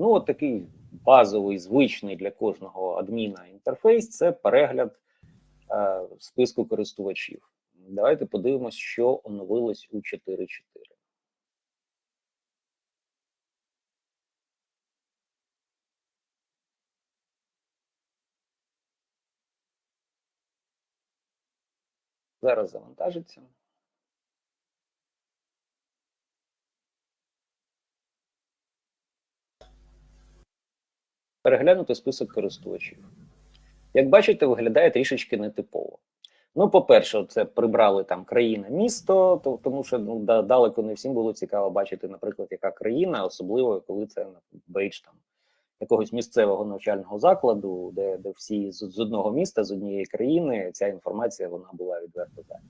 Ну, от такий базовий, звичний для кожного адміна інтерфейс це перегляд е, списку користувачів. Давайте подивимось, що оновилось у 4.4. Зараз завантажиться. Переглянути список користувачів. Як бачите, виглядає трішечки нетипово. Ну, по-перше, це прибрали там країна, місто, то, тому що ну, да, далеко не всім було цікаво бачити, наприклад, яка країна, особливо коли це бейдж там якогось місцевого навчального закладу, де де всі з, з одного міста, з однієї країни, ця інформація вона була відверто зайва.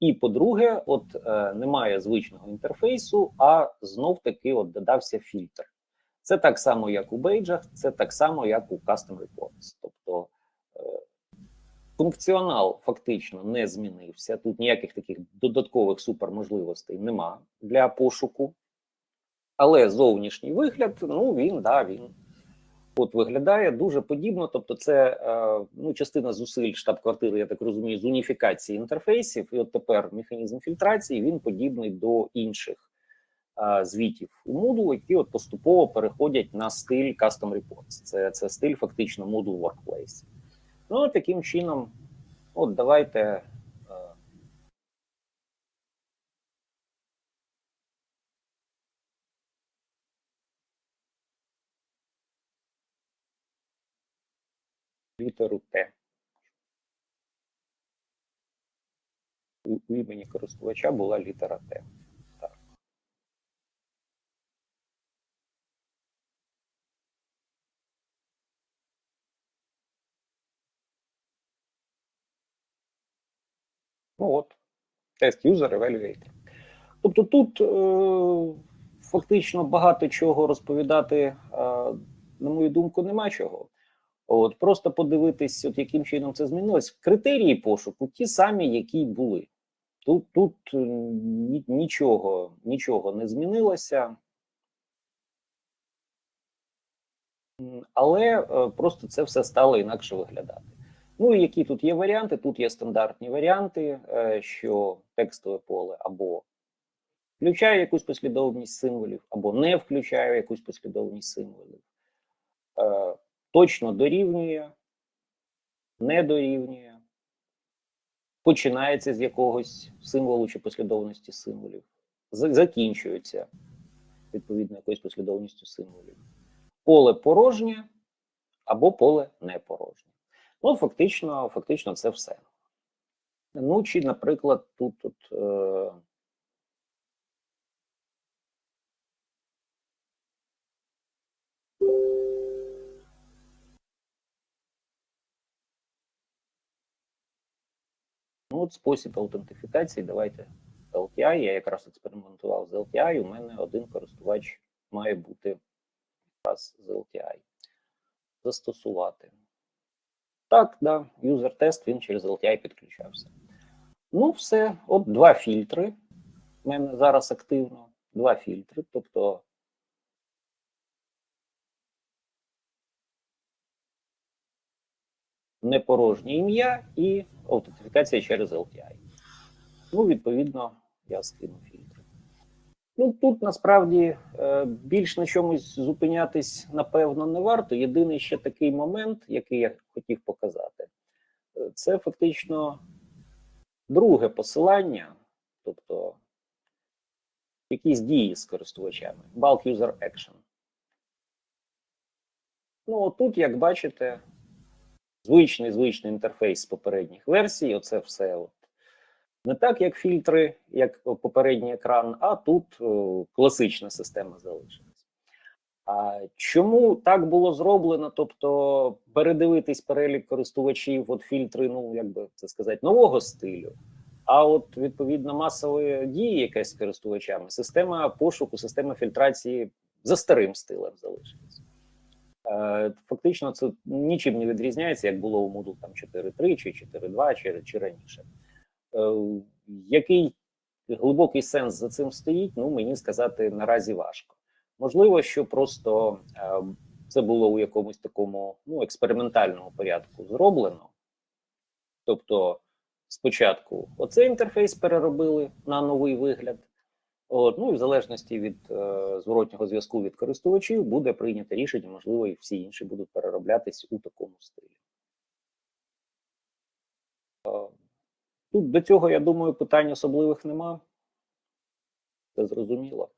І по-друге, от е, немає звичного інтерфейсу, а знов таки от додався фільтр. Це так само, як у бейджах, це так само, як у Custom Reports. Тобто е, функціонал фактично не змінився. Тут ніяких таких додаткових суперможливостей нема для пошуку. Але зовнішній вигляд, ну він да, він от виглядає дуже подібно. Тобто, це е, ну, частина зусиль штаб-квартири, я так розумію, з уніфікації інтерфейсів. І от тепер механізм фільтрації він подібний до інших звітів у Moodle, які от поступово переходять на стиль Custom Reports. Це, це стиль фактично Moodle Workplace. Ну, таким чином, от давайте. е, Літеру Т. У імені користувача була літера Т. Ну от, тест user evaluator. Тобто тут е, фактично багато чого розповідати, е, на мою думку, нема чого. От просто подивитись, от яким чином це змінилось. Критерії пошуку ті самі, які були. Тут тут е, ні, нічого, нічого не змінилося. Але е, просто це все стало інакше виглядати. Ну і які тут є варіанти? Тут є стандартні варіанти, е, що текстове поле або включає якусь послідовність символів, або не включає якусь послідовність символів. Е, Точно дорівнює, не дорівнює, починається з якогось символу чи послідовності символів, закінчується відповідно якоюсь послідовністю символів. Поле порожнє або поле не порожнє. Ну, фактично, фактично, це все. Ну, чи, наприклад, тут, тут е, Ну, от спосіб аутентифікації. Давайте LTI. Я якраз експериментував з LTI. У мене один користувач має бути якраз з LTI. Застосувати. Так, да, юзер тест він через LTI підключався. Ну, все, от два фільтри. У мене зараз активно. Два фільтри. Тобто непорожнє ім'я і аутентифікація через LTI. Ну, відповідно, я скину фільтри. Ну, тут насправді е, більш на чомусь зупинятись, напевно, не варто. Єдиний ще такий момент, який я хотів показати, е, це фактично друге посилання, тобто якісь дії з користувачами. Bulk User Action. Ну, тут, як бачите, звичний звичний інтерфейс з попередніх версій. Оце все от. Не так, як фільтри, як попередній екран, а тут класична система залишилась. А чому так було зроблено? Тобто передивитись перелік користувачів, от фільтри, ну як би це сказати, нового стилю. А от відповідно масової дії якась з користувачами, система пошуку, система фільтрації за старим стилем залишилась. Е, Фактично, це нічим не відрізняється, як було у Moodle там 4.3 чи 4.2 чи, чи раніше. Е, Який глибокий сенс за цим стоїть, ну мені сказати наразі важко. Можливо, що просто е, це було у якомусь такому ну, експериментальному порядку зроблено. Тобто, спочатку оцей інтерфейс переробили на новий вигляд. От, ну і в залежності від е, зворотнього зв'язку від користувачів буде прийнято рішення, можливо, і всі інші будуть перероблятись у такому стилі. Е, Тут до цього, я думаю, питань особливих нема. Це зрозуміло.